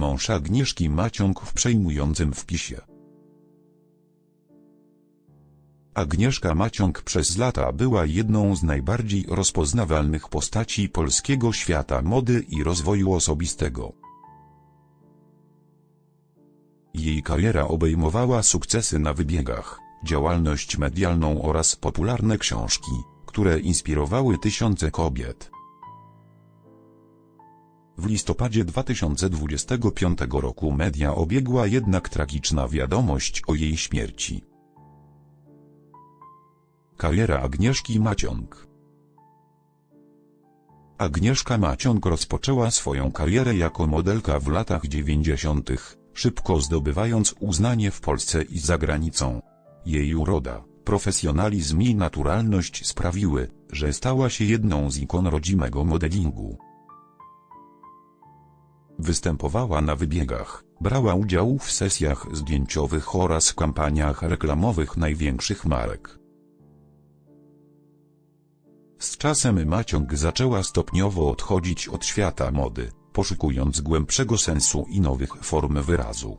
Mąż Agnieszki Maciąg w przejmującym wpisie. Agnieszka Maciąg przez lata była jedną z najbardziej rozpoznawalnych postaci polskiego świata mody i rozwoju osobistego. Jej kariera obejmowała sukcesy na wybiegach, działalność medialną oraz popularne książki, które inspirowały tysiące kobiet. W listopadzie 2025 roku media obiegła jednak tragiczna wiadomość o jej śmierci. Kariera Agnieszki Maciąg Agnieszka Maciąg rozpoczęła swoją karierę jako modelka w latach 90., szybko zdobywając uznanie w Polsce i za granicą. Jej uroda, profesjonalizm i naturalność sprawiły, że stała się jedną z ikon rodzimego modelingu. Występowała na wybiegach, brała udział w sesjach zdjęciowych oraz kampaniach reklamowych największych marek. Z czasem Maciąg zaczęła stopniowo odchodzić od świata mody, poszukując głębszego sensu i nowych form wyrazu.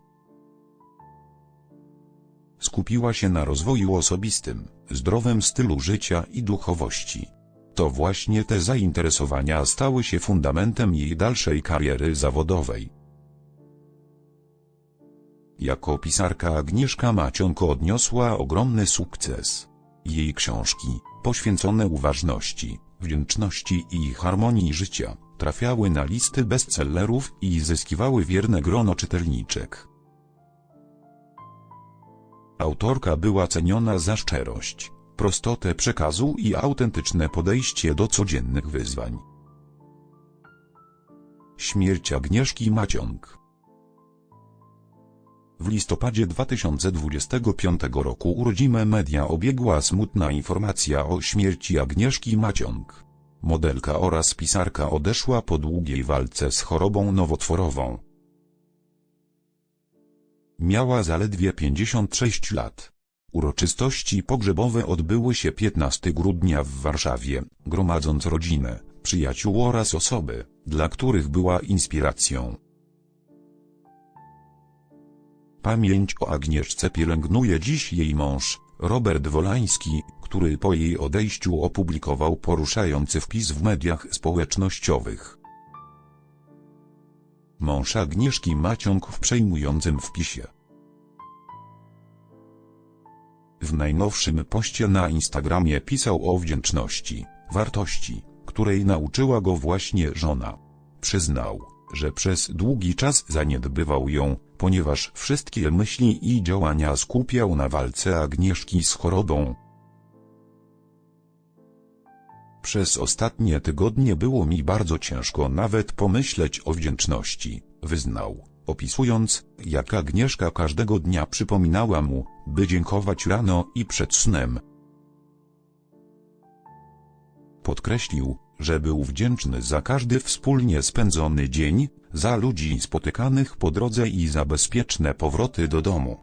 Skupiła się na rozwoju osobistym, zdrowym stylu życia i duchowości. To właśnie te zainteresowania stały się fundamentem jej dalszej kariery zawodowej. Jako pisarka Agnieszka Macionko odniosła ogromny sukces. Jej książki, poświęcone uważności, wdzięczności i harmonii życia, trafiały na listy bestsellerów i zyskiwały wierne grono czytelniczek. Autorka była ceniona za szczerość, prostotę przekazu i autentyczne podejście do codziennych wyzwań. Śmierć Agnieszki Maciąg W listopadzie 2025 roku urodzime media obiegła smutna informacja o śmierci Agnieszki Maciąg. Modelka oraz pisarka odeszła po długiej walce z chorobą nowotworową. Miała zaledwie 56 lat. Uroczystości pogrzebowe odbyły się 15 grudnia w Warszawie, gromadząc rodzinę, przyjaciół oraz osoby, dla których była inspiracją. Pamięć o Agnieszce pielęgnuje dziś jej mąż, Robert Wolański, który po jej odejściu opublikował poruszający wpis w mediach społecznościowych. Mąż Agnieszki Maciąg w przejmującym wpisie. W najnowszym poście na Instagramie pisał o wdzięczności, wartości, której nauczyła go właśnie żona. Przyznał, że przez długi czas zaniedbywał ją, ponieważ wszystkie myśli i działania skupiał na walce Agnieszki z chorobą. Przez ostatnie tygodnie było mi bardzo ciężko nawet pomyśleć o wdzięczności, wyznał, opisując, jak Agnieszka każdego dnia przypominała mu, by dziękować rano i przed snem. Podkreślił, że był wdzięczny za każdy wspólnie spędzony dzień, za ludzi spotykanych po drodze i za bezpieczne powroty do domu.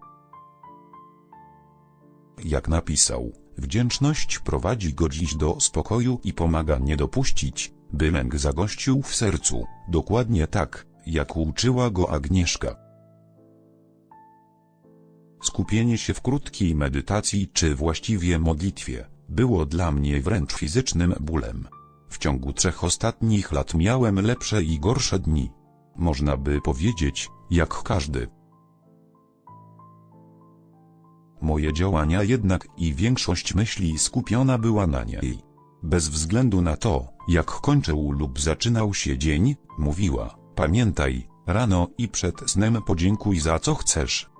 Jak napisał, wdzięczność prowadzi go dziś do spokoju i pomaga nie dopuścić, by lęk zagościł w sercu, dokładnie tak, jak uczyła go Agnieszka. Skupienie się w krótkiej medytacji czy właściwie modlitwie, było dla mnie wręcz fizycznym bólem. W ciągu trzech ostatnich lat miałem lepsze i gorsze dni. Można by powiedzieć, jak każdy. Moje działania jednak i większość myśli skupiona była na niej. Bez względu na to, jak kończył lub zaczynał się dzień, mówiła, pamiętaj, rano i przed snem podziękuj za co chcesz.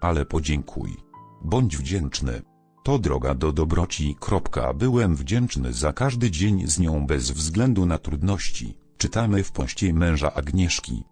Ale podziękuj. Bądź wdzięczny. To droga do dobroci. Byłem wdzięczny za każdy dzień z nią bez względu na trudności. Czytamy w poście męża Agnieszki.